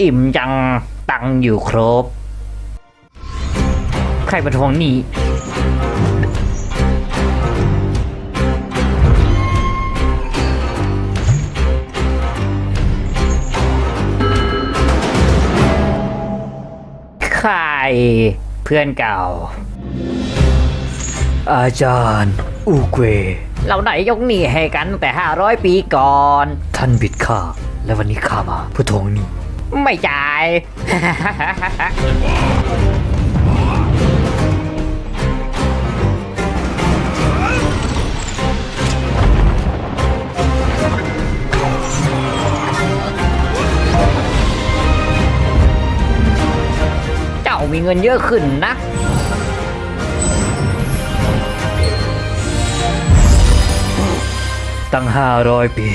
อิ่มจังตังค์อยู่ครบ ใครมาทวงหนี้ใครเพื่อนเก่า อาจารย์ อูเกวเราไหนยกหนี้ให้กันตั้งแต่ 500 ปีก่อน ท่านบิดข้าและวันนี้ข้ามาเพื่อทวงหนี้ ไม่จ่าย เจ้ามีเงินเยอะขึ้นนะตั้งห้าร้อยปี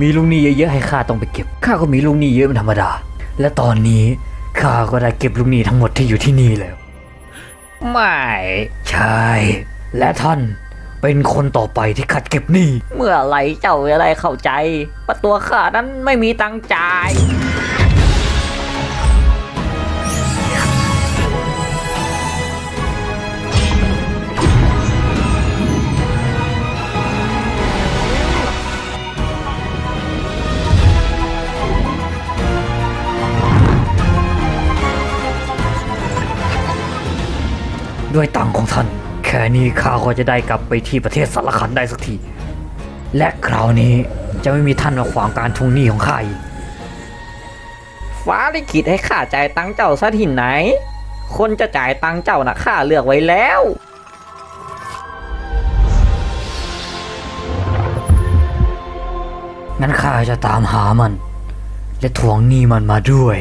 มีลุงหนี้เยอะๆให้ข้าต้องไปเก็บ ข้าก็มีลุงหนี้เยอะเป็นธรรมดา และตอนนี้ข้าก็ได้เก็บลุงหนี้ทั้งหมดที่อยู่ที่นี่แล้ว ไม่ใช่ และท่านเป็นคนต่อไปที่ขัดเก็บหนี้ เมื่อไหรเจ้าจะได้เข้าใจว่าตัวข้านั้นไม่มีตังค์จ่าย ด้วยตังค์ของท่าน แค่นี้ข้าก็จะได้กลับไปที่ประเทศสารคันได้สักที และคราวนี้จะไม่มีท่านมาขวางการทวงหนี้ของข้าอีกฟ้าลิขิตให้ข้าจ่ายตังค์เจ้าซะที่ไหน คนจะจ่ายตังค์เจ้านะข้าเลือกไว้แล้ว งั้นข้าจะตามหามัน และทวงหนี้มันมาด้วย